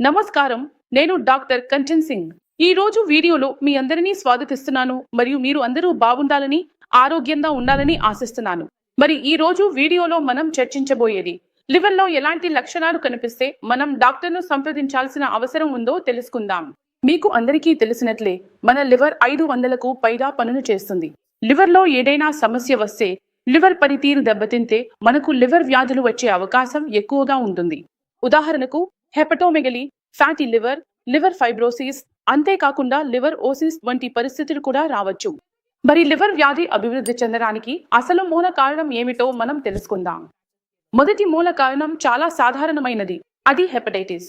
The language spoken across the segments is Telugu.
నమస్కారం. నేను డాక్టర్ కంచన్ సింగ్. ఈ రోజు వీడియోలో మీ అందరినీ స్వాగతిస్తున్నాను. మరియు మీరు అందరూ బాగుండాలని ఆరోగ్యంగా ఉండాలని ఆశిస్తున్నాను. మరి ఈ రోజు వీడియోలో మనం చర్చించబోయేది లివర్లో ఎలాంటి లక్షణాలు కనిపిస్తే మనం డాక్టర్ను సంప్రదించాల్సిన అవసరం ఉందో తెలుసుకుందాం. మీకు అందరికీ తెలిసినట్లే మన లివర్ ఐదు వందలకు పైగా పనులు చేస్తుంది. లివర్లో ఏదైనా సమస్య వస్తే లివర్ పనితీరు దెబ్బతింటే మనకు లివర్ వ్యాధులు వచ్చే అవకాశం ఎక్కువగా ఉంటుంది. ఉదాహరణకు hepatomegaly fatty liver liver fibrosis అంతేకాకుండా లివర్ ఓసిస్ వంటి పరిస్థితులు కూడా రావచ్చు. మరి లివర్ వ్యాధి అభివృద్ధి చెందడానికి అసలు మూల కారణం ఏమిటో మనం తెలుసుకుందాం. మొదటి మూల కారణం చాలా సాధారణమైనది అది హెపటైటిస్.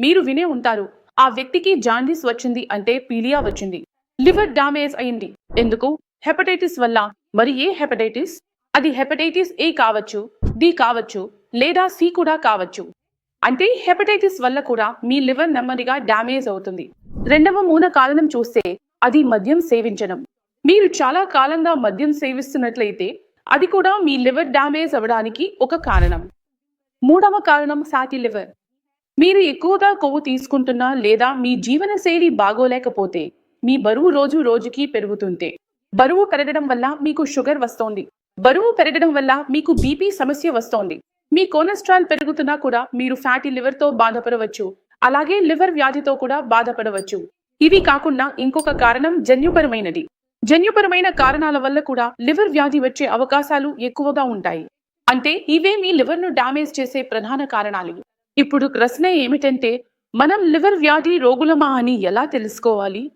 మీరు వినే ఉంటారు ఆ వ్యక్తికి జాండీస్ వచ్చింది అంటే పీలియా వచ్చింది. లివర్ డామేజ్ అయింది. ఎందుకు? హెపటైటిస్ వల్ల. మరి ఏ హెపటైటిస్? అది హెపటైటిస్ ఏ కావచ్చు? డి కావచ్చు లేదా సి కూడా కావచ్చు. అంటే హెపటైటిస్ వల్ల కూడా మీ లివర్ నెమ్మదిగా డ్యామేజ్ అవుతుంది. రెండవ మూల కారణం చూస్తే అది మద్యం సేవించడం. మీరు చాలా కాలంగా మద్యం సేవిస్తున్నట్లయితే అది కూడా మీ లివర్ డ్యామేజ్ అవ్వడానికి ఒక కారణం. మూడవ కారణం సాటి లివర్. మీరు ఎక్కువగా కొవ్వు తీసుకుంటున్నా లేదా మీ జీవనశైలి బాగోలేకపోతే మీ బరువు రోజు రోజుకి పెరుగుతుంటే. బరువు పెరగడం వల్ల మీకు షుగర్ వస్తోంది. బరువు పెరగడం వల్ల మీకు బీపీ సమస్య వస్తోంది. మీ కొలెస్ట్రాల్ పెరుగుతున్నా కూడా మీరు ఫ్యాటీ లివర్తో బాధపడవచ్చు. అలాగే లివర్ వ్యాధితో కూడా బాధపడవచ్చు. ఇవి కాకుండా ఇంకొక కారణం జన్యుపరమైనది. జన్యుపరమైన కారణాల వల్ల కూడా లివర్ వ్యాధి వచ్చే అవకాశాలు ఎక్కువగా ఉంటాయి. అంటే ఇవే మీ లివర్ను డామేజ్ చేసే ప్రధాన కారణాలు. ఇప్పుడు ప్రశ్న ఏమిటంటే మనం లివర్ వ్యాధి రోగులమా అని ఎలా తెలుసుకోవాలి?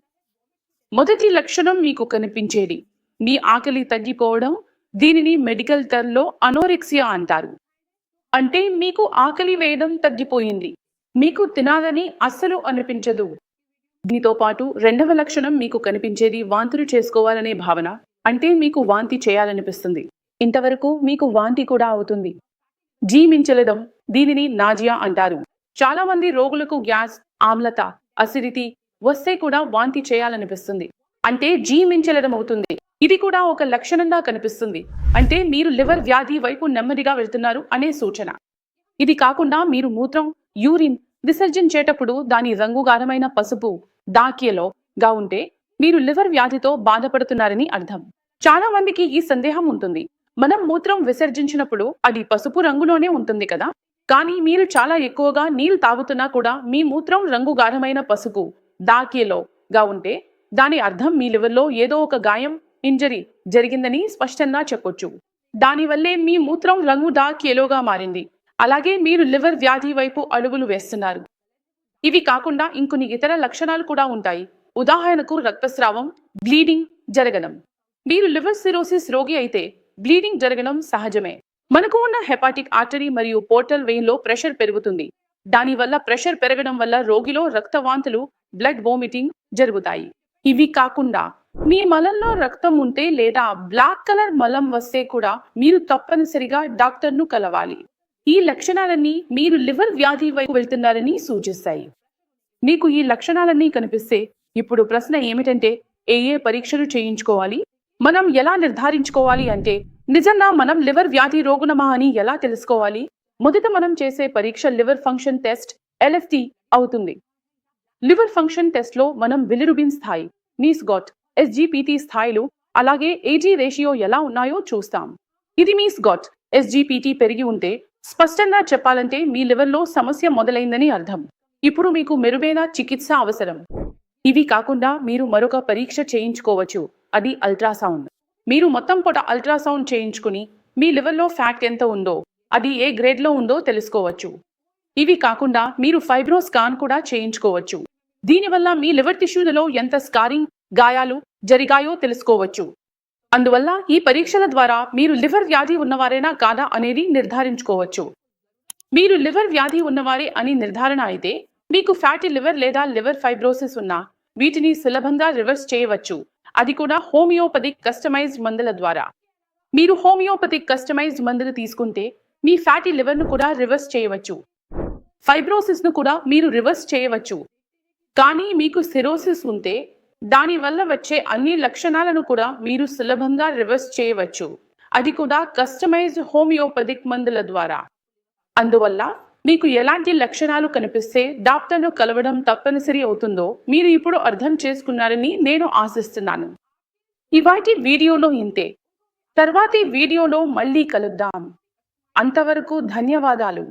మొదటి లక్షణం మీకు కనిపించేది. మీ ఆకలి తగ్గిపోవడం దీనిని మెడికల్ టర్మ్లో అనోరెక్సియా అంటారు. అంటే మీకు ఆకలి వేయడం తగ్గిపోయింది. మీకు తినాలని అస్సలు అనిపించదు. దీనితో పాటు రెండవ లక్షణం మీకు కనిపించేది వాంతులు చేసుకోవాలనే భావన అంటే మీకు వాంతి చేయాలనిపిస్తుంది. ఇంతవరకు మీకు వాంతి కూడా అవుతుంది. జీమించలడం దీనిని నాజియా అంటారు. చాలా మంది రోగులకు గ్యాస్ ఆమ్లత అసిడిటీ వస్తే కూడా వాంతి చేయాలనిపిస్తుంది. అంటే జీమించలడం అవుతుంది. ఇది కూడా ఒక లక్షణంగా కనిపిస్తుంది. అంటే మీరు లివర్ వ్యాధి వైపు నెమ్మదిగా వెళ్తున్నారు అనే సూచన. ఇది కాకుండా మీరు మూత్రం యూరిన్ విసర్జించేటప్పుడు దాని రంగు గాఢమైన పసుపు దాక్యలో గా ఉంటే మీరు లివర్ వ్యాధితో బాధపడుతున్నారని అర్థం. చాలా మందికి ఈ సందేహం ఉంటుంది. మనం మూత్రం విసర్జించినప్పుడు అది పసుపు రంగులోనే ఉంటుంది కదా. కానీ మీరు చాలా ఎక్కువగా నీళ్ళు తాగుతున్నా కూడా మీ మూత్రం రంగు గాఢమైన పసుపు దాక్యలో గా ఉంటే దాని అర్థం మీ లివర్లో ఏదో ఒక గాయం ఇంజరీ జరిగిందని స్పష్టంగా చెప్పొచ్చు. దానివల్లే మీ మూత్రం రంగు డార్క్ ఎలోగా మారింది. అలాగే మీరు లివర్ వ్యాధి వైపు అడుగులు వేస్తున్నారు. ఇవి కాకుండా ఇంకొన్ని ఇతర లక్షణాలు కూడా ఉంటాయి. ఉదాహరణకు రక్తస్రావం బ్లీడింగ్ జరగడం. మీరు లివర్ సిరోసిస్ రోగి అయితే బ్లీడింగ్ జరగడం సహజమే. మనకు ఉన్న హెపాటిక్ ఆర్టరీ మరియు పోర్టల్ వెయిన్లో ప్రెషర్ పెరుగుతుంది. దానివల్ల ప్రెషర్ పెరగడం వల్ల రోగిలో రక్తవాంతులు బ్లడ్ వోమిటింగ్ జరుగుతాయి. ఇవి కాకుండా మీ మలంలో రక్తం ఉంటే లేదా బ్లాక్ కలర్ మలం వస్తే కూడా మీరు తప్పనిసరిగా డాక్టర్ను కలవాలి. ఈ లక్షణాలన్నీ మీరు లివర్ వ్యాధి వైపు వెళ్తున్నారని సూచిస్తాయి. మీకు ఈ లక్షణాలన్నీ కనిపిస్తే ఇప్పుడు ప్రశ్న ఏమిటంటే ఏ ఏ పరీక్షలు చేయించుకోవాలి? మనం ఎలా నిర్ధారించుకోవాలి అంటే నిజంగా మనం లివర్ వ్యాధి రోగునమా అని ఎలా తెలుసుకోవాలి? మొదట మనం చేసే పరీక్ష లివర్ ఫంక్షన్ టెస్ట్ ఎల్ఎఫ్టి అవుతుంది. లివర్ ఫంక్షన్ టెస్ట్లో మనం బిలిరుబిన్ స్థాయి నీస్గాట్ ఎస్జీపీటీ స్థాయిలు అలాగే ఏజీ రేషియో ఎలా ఉన్నాయో చూస్తాం. ఇది మీ స్గాట్ ఎస్జీపీటీ పెరిగి ఉంటే స్పష్టంగా చెప్పాలంటే మీ లెవెల్లో సమస్య మొదలైందని అర్థం. ఇప్పుడు మీకు మెరుగైన చికిత్స అవసరం. ఇవి కాకుండా మీరు మరొక పరీక్ష చేయించుకోవచ్చు. అది అల్ట్రాసౌండ్. మీరు మొత్తం పూట అల్ట్రాసౌండ్ చేయించుకుని మీ లెవెల్లో ఫ్యాట్ ఎంత ఉందో అది ఏ గ్రేడ్లో ఉందో తెలుసుకోవచ్చు. ఇవి కాకుండా మీరు ఫైబ్రో స్కాన్ కూడా చేయించుకోవచ్చు. దీనివల్ల మీ లివర్ టిష్యూలలో ఎంత స్కారింగ్ గాయాలు జరిగాయో తెలుసుకోవచ్చు. అందువల్ల ఈ పరీక్షల ద్వారా మీరు లివర్ వ్యాధి ఉన్నవారేనా కాదా అనేది నిర్ధారించుకోవచ్చు. మీరు లివర్ వ్యాధి ఉన్నవారే అని నిర్ధారణ అయితే మీకు ఫ్యాటీ లివర్ లేదా లివర్ ఫైబ్రోసిస్ ఉన్నా వీటిని సులభంగా రివర్స్ చేయవచ్చు. అది కూడా హోమియోపతిక్ కస్టమైజ్డ్ మందుల ద్వారా. మీరు హోమియోపతిక్ కస్టమైజ్డ్ మందులు తీసుకుంటే మీ ఫ్యాటీ లివర్ను కూడా రివర్స్ చేయవచ్చు. ఫైబ్రోసిస్ను కూడా మీరు రివర్స్ చేయవచ్చు. కానీ మీకు సిరోసిస్ ఉంటే దానివల్ల వచ్చే అన్ని లక్షణాలను కూడా మీరు సులభంగా రివర్స్ చేయవచ్చు. అది కూడా కస్టమైజ్డ్ హోమియోపతిక్ మందుల ద్వారా. అందువల్ల మీకు ఎలాంటి లక్షణాలు కనిపిస్తే డాక్టర్ను కలవడం తప్పనిసరి అవుతుందో మీరు ఇప్పుడు అర్థం చేసుకున్నారని నేను ఆశిస్తున్నాను. ఇవాటి వీడియోలో ఇంతే. తర్వాతి వీడియోలో మళ్ళీ కలుద్దాం. అంతవరకు ధన్యవాదాలు.